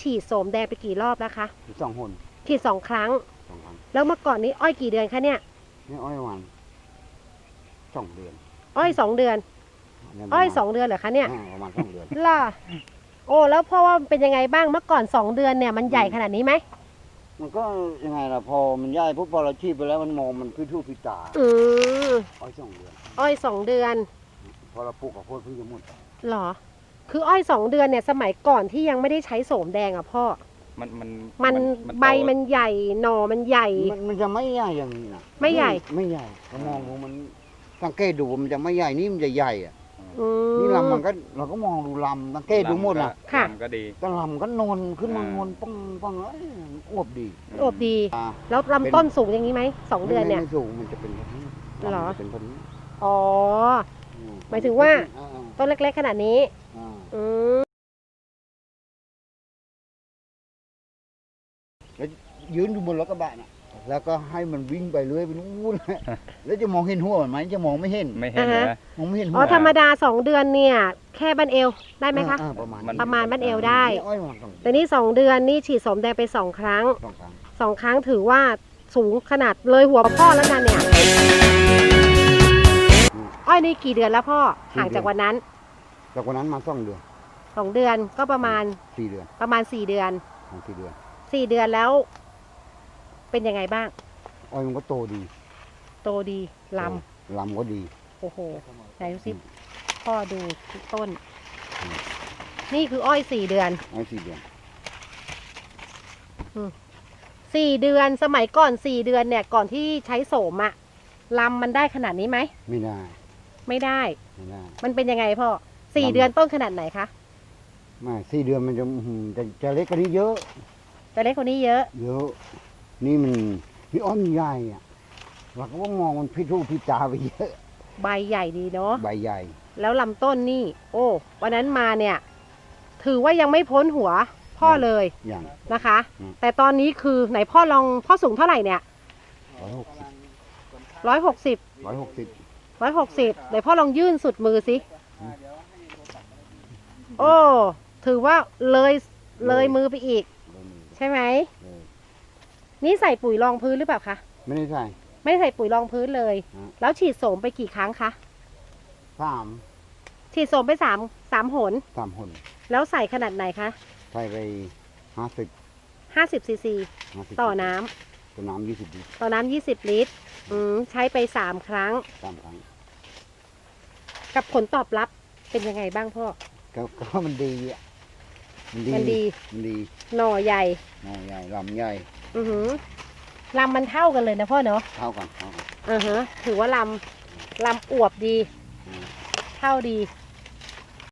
ฉีดโสมแดงไปกี่รอบแล้วคะสองคนฉีดสองครั้ง สองครั้งแล้วเมื่อก่อนนี้อ้อยกี่เดือนคะเนี่ย นี่อ้อยวันสองเดือนอ้อยสองเดือน เนี่ยอ้อยประมาณสองเดือนเหรอคะเนี่ยอ่าประมาณสองเดือนล่ะโอ้แล้วพ่อว่ามันเป็นยังไงบ้างเมื่อก่อนสองเดือนเนี่ยมันใหญ่ขนาดนี้ไหมมันก็ยังไงล่ะพอมันย่ายปุ๊บพอเราชีพไปแล้วมันมองมันพิทูพิตาอืมอ้อยสองเดือนอ้อยสองเดือนพอเราปลูกกับโพดเพิ่งจะหมดเหรอ คืออ้อยสองเดือนเนี่ยสมัยก่อนที่ยังไม่ได้ใช้โสมแดงอะพ่อ มันมันมันโตใบมันใหญ่หน่อมันใหญ่ มันมันจะไม่ใหญ่อย่างนี้นะไม่ใหญ่ ไม่ใหญ่ก็มองดูมันสังเกตดูมันจะไม่ใหญ่นี่มันจะใหญ่อะอืมนี่ลำมันก็เราก็มองดูลำสังเกตดูหมดนะค่ะลำก็ดีแต่ลำก็นนขึ้นมาอ่านนป้องป้องเอ้ยมันอวบดีโอบดีอ่าแล้วลำต้นสูงอย่างนี้ไหมสองเดือนเนี่ยไม่ไม่สูงมันจะเป็นแบบนี้เหรอมันจะเป็นแบบนี้อ๋ออืหมายถึงว่าอ่าต้นเล็กๆขนาดนี้ อ่าอืมยืนอยู่บนรถกระบะน่ะ แล้วก็ให้มันวิ่งไปเรื่อยไปนู่น แล้วจะมองเห็นหัวมันไหมจะมองไม่เห็น ไม่เห็นเลยนะ มองไม่เห็นหัอ๋วอธรรมดาสองเดือนเนี่ย แค่บันเอวได้ไหมคะ อ่าประมาณมันประมาณบั้นเอวได้นี่อ้อยมันสองแต่นี่สองเดือนนี่ฉีดโสมแดงไปสองครั้ง สองครั้ง สองครั้งถือว่าสูงขนาดเลยหัวพ่อแล้วกันเนี่ย อ้อยนี่กี่เดือนแล้วพ่อ ห่างจากวันนั้น จากวันนั้นมาสองเดือนสองเดือนก็ประมาณสี่เดือนประมาณสี่เดือนสองสี่เดือนสี่เดือนแล้ว เป็นยังไงบ้าง อ้อยมันก็โตดี โตดีลลำก็ดีำโอ้โหไหนดูสิพ่อดูทุกต้น อืม นี่คืออ้อยสี่เดือน อ้อยสี่เดือน สี่เดือนสมัยก่อนสี่เดือนเนี่ยก่อนที่ใช้โสมอะลำมันได้ขนาดนี้ไหม ไม่ได้ไม่ได้ ไม่ได้ มันเป็นยังไงพ่อ สี่ลำเดือนต้นขนาดไหนคะไม่สี่เดือนมันจะอื้อหือจะจะเล็กกว่านี้เยอะแต่เล็กกว่านี้เยอะ เยอะ นี่มันนี่อ้อยมันใหญ่อะเราก็ว่ามองมันพิทูพิตาไปเยอะ ใบใหญ่ดีเนาะ ใบใหญ่ แล้วลำต้นนี่ โอ้วันนั้นมาเนี่ย ถือว่ายังไม่พ้นหัวพ่อเลยอย่างนะคะอืมแต่ตอนนี้คือไหนพ่อลองพ่อสูงเท่าไหร่เนี่ยร้อยหกสิบร้อยหกสิบร้อยหกสิบร้อยหกสิบไหนพ่อลองยื่นสุดมือสิอืม โอ้ ถือว่าเลยเลยมือไปอีกใช่ไหมเออนี่ใส่ปุ๋ยรองพื้นหรือเปล่าคะ ไม่ได้ใส่ ไม่ได้ใส่ปุ๋ยรองพื้นเลย อืม แล้วฉีดโสมไปกี่ครั้งคะ สามฉีดโสมไปสามสามหน สามหนแล้วใส่ขนาดไหนคะใส่ไปห้าสิบห้าสิบซีซีห้าสิบต่อน้ำต่อน้ำยี่สิบลิตรต่อน้ำยี่สิบลิตร อืม ใช้ไปสามครั้ง สามครั้งกับผลตอบรับเป็นยังไงบ้างพ่อ ก็ก็มันดีอะมันดีมันดี มันดีหน่อใหญ่หน่อใหญ่ลำใหญ่อือหือลำมันเท่ากันเลยนะพ่อเนาะเท่ากันเท่ากันอือฮะถือว่าลำลำอวบดี อืมเท่าดีอ